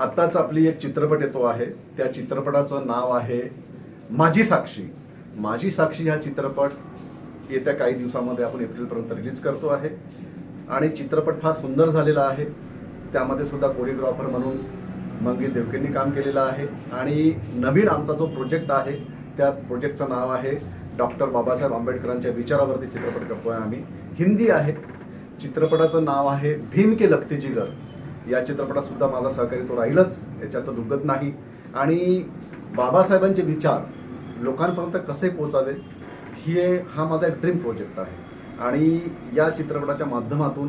आत्ताच आपली एक चित्रपट येतो आहे. त्या चित्रपटाचं नाव आहे माझी साक्षी. माझी साक्षी हा चित्रपट येत्या काही दिवसामध्ये आपण एप्रिलपर्यंत रिलीज करतो आहे. आणि चित्रपट फार सुंदर झालेला आहे. त्यामध्ये सुद्धा कोरिओग्राफर म्हणून मंगी देवकेंनी काम केलेलं आहे. आणि नवीन आमचा जो प्रोजेक्ट आहे त्या प्रोजेक्टचं नाव आहे डॉक्टर बाबासाहेब आंबेडकरांच्या विचारावरती चित्रपट करतो आहे आम्ही. हिंदी आहे. चित्रपटाचं नाव आहे भीम के लगते जिगर. या चित्रपटात सुद्धा माझा सहकारी तो राहीलच याच्यात दुर्गत नाही. आणि बाबासाहेबांचे विचार लोकांपर्यंत कसे पोचावे हे हा माझा एक ड्रीम प्रोजेक्ट आहे. आणि या चित्रपटाच्या माध्यमातून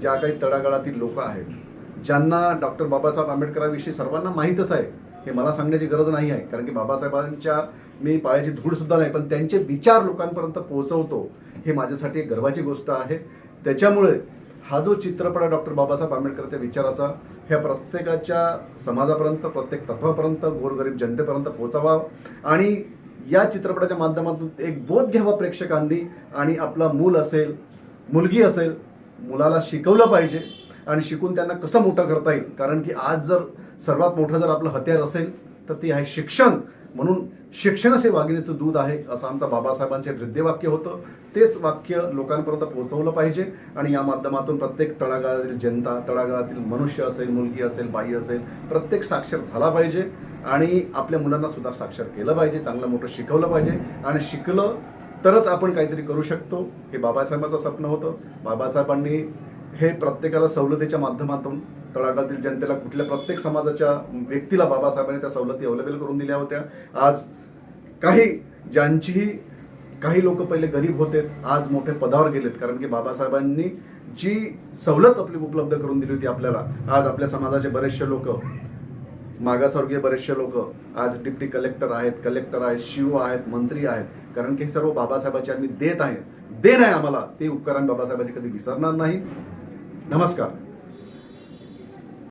ज्या काही तळागाळातील लोक आहेत ज्यांना डॉक्टर बाबासाहेब आंबेडकरांविषयी सर्वांना माहीतच आहे हे मला सांगण्याची गरज नाही आहे. कारण की बाबासाहेबांच्या मी पायाची धूळसुद्धा नाही पण त्यांचे विचार लोकांपर्यंत पोहोचवतो हे माझ्यासाठी एक गर्वाची गोष्ट आहे. त्याच्यामुळे हा जो चित्रपट आहे डॉक्टर बाबासाहेब आंबेडकरच्या विचाराचा ह्या प्रत्येकाच्या समाजापर्यंत प्रत्येक तत्वापर्यंत गोरगरीब जनतेपर्यंत पोहोचावा आणि या चित्रपटाच्या माध्यमातून एक बोध घ्यावा प्रेक्षकांनी आणि आपला मूल असेल मुलगी असेल मुलाला शिकवलं पाहिजे आणि शिकून त्यांना कसं मोठं करता येईल. कारण की आज जर सर्वात मोठं जर आपलं हत्यार असेल तर ते आहे शिक्षण. म्हणून शिक्षणच हे वाघिणीचं दूध आहे असं आमचं बाबासाहेबांचे वृद्धवाक्य होतं. तेच वाक्य लोकांपर्यंत पोहोचवलं पाहिजे आणि या माध्यमातून प्रत्येक तळागाळातील जनता तळागाळातील मनुष्य असेल मुलगी असेल बाई असेल प्रत्येक साक्षर झाला पाहिजे आणि आपल्या मुलांना सुद्धा साक्षर केलं पाहिजे चांगलं मोठं शिकवलं पाहिजे. आणि शिकलं तरच आपण काहीतरी करू शकतो हे बाबासाहेबांचं स्वप्न होतं. बाबासाहेबांनी हे प्रत्येकाला सवलतीच्या माध्यमातून तळागातील जनतेला कुठल्या प्रत्येक समाजाच्या व्यक्तीला बाबासाहेबांनी त्या सवलती अवेलेबल करून दिल्या होत्या. आज काही ज्यांचीही काही लोक पहिले गरीब होते आज मोठे पदावर गेलेत. कारण की बाबासाहेबांनी जी सवलत आपली उपलब्ध करून दिली होती आपल्याला आज आपल्या समाजाचे बरेचसे लोक मागासवर्गीय बरेचसे लोक आज डिप्टी कलेक्टर आहेत कलेक्टर आहेत शिव आहेत मंत्री आहेत. कारण की सर्व बाबासाहेबांचे आम्ही देत आहे देण आहे आम्हाला. ते उपकरण बाबासाहेबांचे कधी विसरणार नाही. नमस्कार.